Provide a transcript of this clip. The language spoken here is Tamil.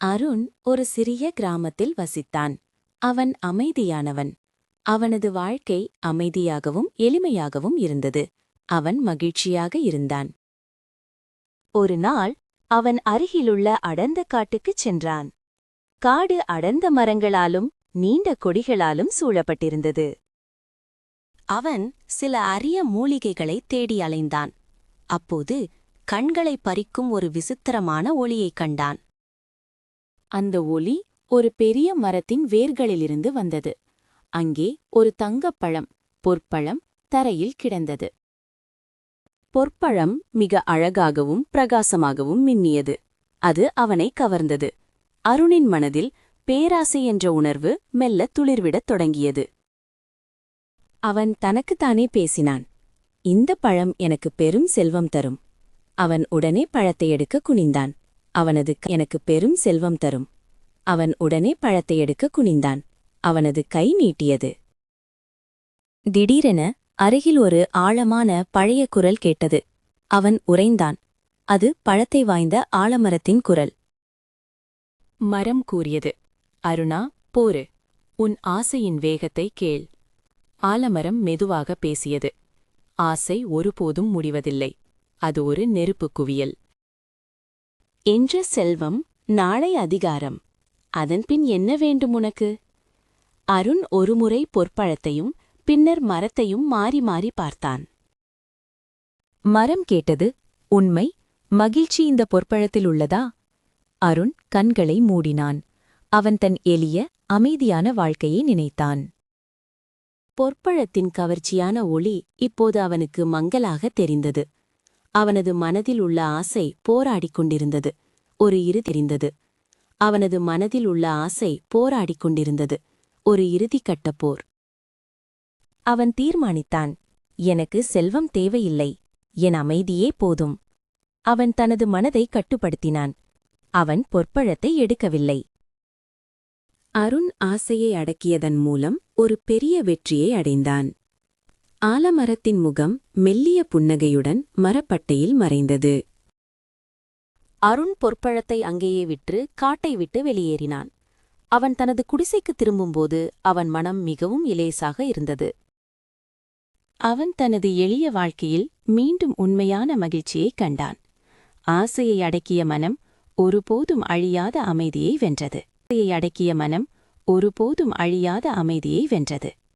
அருண் ஒரு சிறிய கிராமத்தில் வசித்தான். அவன் அமைதியானவன். அவனது வாழ்க்கை அமைதியாகவும் எளிமையாகவும் இருந்தது. அவன் மகிழ்ச்சியாக இருந்தான். ஒரு நாள் அவன் அருகிலுள்ள அடர்ந்த காட்டுக்குச் சென்றான். காடு அடர்ந்த மரங்களாலும் நீண்ட கொடிகளாலும் சூழப்பட்டிருந்தது. அவன் சில அரிய மூலிகைகளை தேடி அலைந்தான். அப்போது கண்களை பறிக்கும் ஒரு விசித்திரமான ஒளியைக் கண்டான். அந்த ஒளி ஒரு பெரிய மரத்தின் வேர்களிலிருந்து வந்தது. அங்கே ஒரு தங்கப்பழம் பொற்பழம் தரையில் கிடந்தது. பொற்பழம் மிக அழகாகவும் பிரகாசமாகவும் மின்னியது. அது அவனை கவர்ந்தது. அருணின் மனதில் பேராசை என்ற உணர்வு மெல்ல துளிர்விடத் தொடங்கியது. அவன் தனக்குத்தானே பேசினான் இந்த பழம் எனக்கு பெரும் செல்வம் தரும். அவன் உடனே பழத்தை எடுக்க குனிந்தான். அவனது க- எனக்கு பெரும் செல்வம் தரும். அவன் உடனே பழத்தை எடுக்க குனிந்தான். அவனது கை நீட்டியது. திடீரென அருகில் ஒரு ஆழமான பழைய குரல் கேட்டது. அவன் உறைந்தான். அது பழத்தை வாய்ந்த ஆலமரத்தின் குரல். மரம் கூறியது. அருணா போரு. உன் ஆசையின் வேகத்தை கேள். ஆலமரம் மெதுவாக பேசியது. ஆசை ஒருபோதும் முடிவதில்லை. அது ஒரு நெருப்புக் குவியல். என்ற செல்வம் நாளை அதிகாரம். அதன்பின் என்ன வேண்டும் உனக்கு? அருண் ஒருமுறை பொற்பழத்தையும் பின்னர் மரத்தையும் மாறி மாறி பார்த்தான். மரம் கேட்டது உண்மை மகிழ்ச்சி இந்த பொற்பழத்தில் உள்ளதா? அருண் கண்களை மூடினான். அவன் தன் எளிய அமைதியான வாழ்க்கையை நினைத்தான். பொற்பழத்தின் கவர்ச்சியான ஒளி இப்போது அவனுக்கு மங்கலாக தெரிந்தது. அவனது மனதில் உள்ள ஆசை போராடிக் கொண்டிருந்தது. ஒரு இரு தெரிந்தது. அவனது மனதில் உள்ள ஆசை போராடிக் கொண்டிருந்தது. ஒரு இறுதிக்கட்ட போர் அவன் தீர்மானித்தான். எனக்கு செல்வம் தேவையில்லை. என் அமைதியே போதும். அவன் தனது மனதை கட்டுப்படுத்தினான். அவன் பொற்பழத்தை எடுக்கவில்லை. அருண் ஆசையை அடக்கியதன் மூலம் ஒரு பெரிய வெற்றியை அடைந்தான். ஆலமரத்தின் முகம் மெல்லிய புன்னகையுடன் மரப்பட்டையில் மறைந்தது. அருண் பொற்பழத்தை அங்கேயே விற்று காட்டை விட்டு வெளியேறினான். அவன் தனது குடிசைக்கு திரும்பும்போது அவன் மனம் மிகவும் இலேசாக இருந்தது. அவன் தனது எளிய வாழ்க்கையில் மீண்டும் உண்மையான மகிழ்ச்சியைக் கண்டான். ஆசையை அடக்கிய மனம் ஒருபோதும் அழியாத அமைதியை வென்றது. ஆசையை அடக்கிய மனம் ஒருபோதும் அழியாத அமைதியை வென்றது.